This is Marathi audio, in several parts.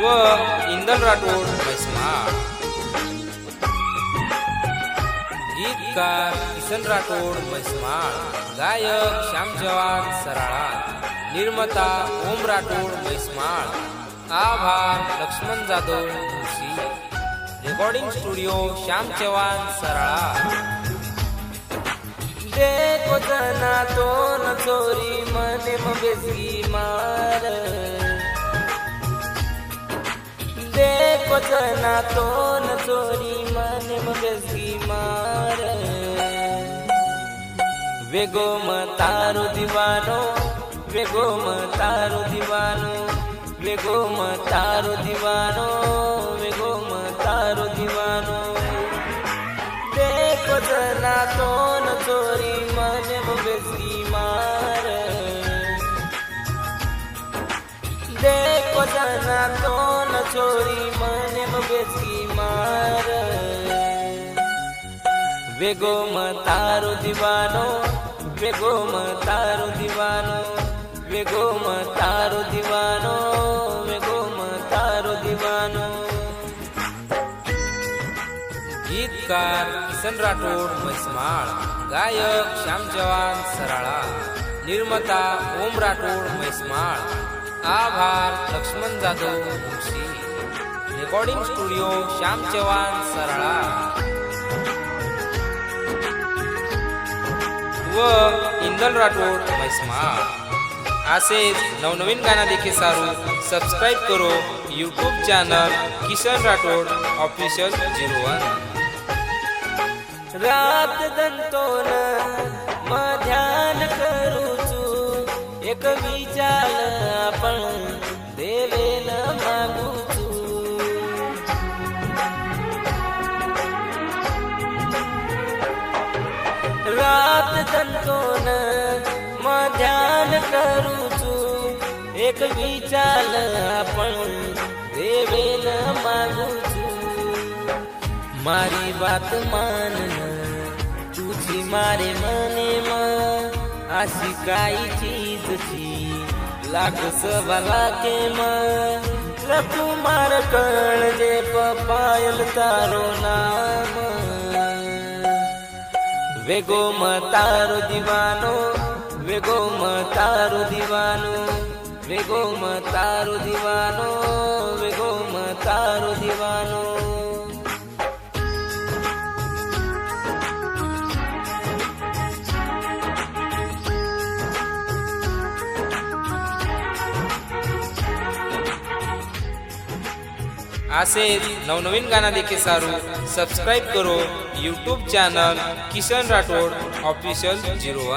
व इंदल राठोड म्हैसमाळ गीतकार किसन राठोड म्हैसमाळ गायक श्याम चव्हाण सराळा निर्माता ओम राठोड म्हैसमाळ आभार लक्ष्मण जाधव मुळशी रेकॉर्डिंग स्टुडिओ श्याम चव्हाण सराळा देखो जना तो न चोरी मने बेसगी मार देखो जना तो न चोरी मने बेसगी मार वेगो तारो दिवानो वेगो तारो दिवानो वेगो तारो दिवानो वेगो तारो दिवानो देखो जना तो न चोरी मने बेसगी मार देखो जना तो न चोरी मने बेसगी मार. वेगो तारो दिवानो वेगो तारो दिवानो वेगो तारो दिवानो वेगो तारो दिवानो. गीतकार किसन राठोड म्हैसमाळ. गायक श्याम चव्हाण सराळा. निर्माता ओम राठोड म्हैसमाळ. आभार लक्ष्मण जाधव मुळशी रेकॉर्डिंग स्टुडिओ श्याम चव्हाण सरळा व इंदल राठोड मैस्मा असेच नवनवीन गाणं देखील सारू सबस्क्राईब करो YouTube channel Kishan Rathod official zero one रात दंतोन ध्यान करूचू एक विचार आपण એક વિચાર પણ દેવે ન માગું છું. મારી વાત માન તુજી મારે મને માં આ શિકાઈ ચીજથી લાગ સવાલા કે માં લખું માર કણ જે પપાયલ તારો નામ. વેગો મતારો દીવાનો વેગો મતારો દીવાનો. म तारो दिवानो वेगो म तारो दिवानो। असेच नवनवीन गाणं देखील सारू सबस्क्राईब करो YouTube channel Kishan Rathod official zero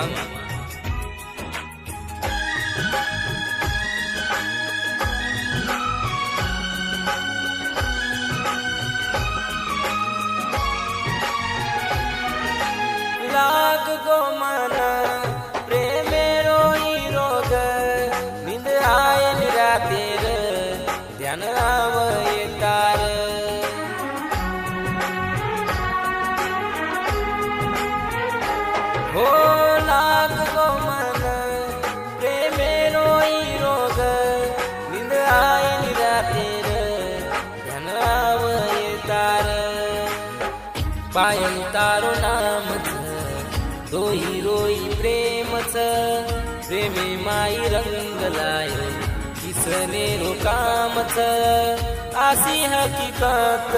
पायन तार. तारो नामच दोही रोई प्रेमच. प्रेमे माई रंग लाय किसने रो कामच. आसी हकीकत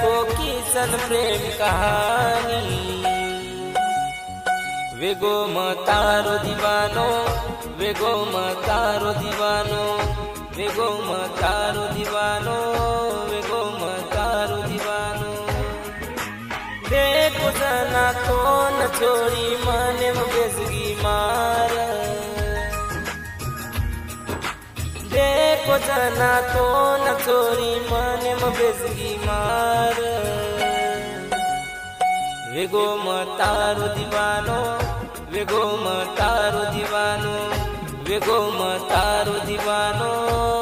को किसन प्रेम कहानी वेगो म तारो दिवानो वेगो म तारो दिवानो वेगो म तारो दिवानो वेगो म तारो दिवानो। देखो जना तो न छोरी मने बेसगी मार। देखो जना तो न छोरी मने बेसगी मार वेगो म तारो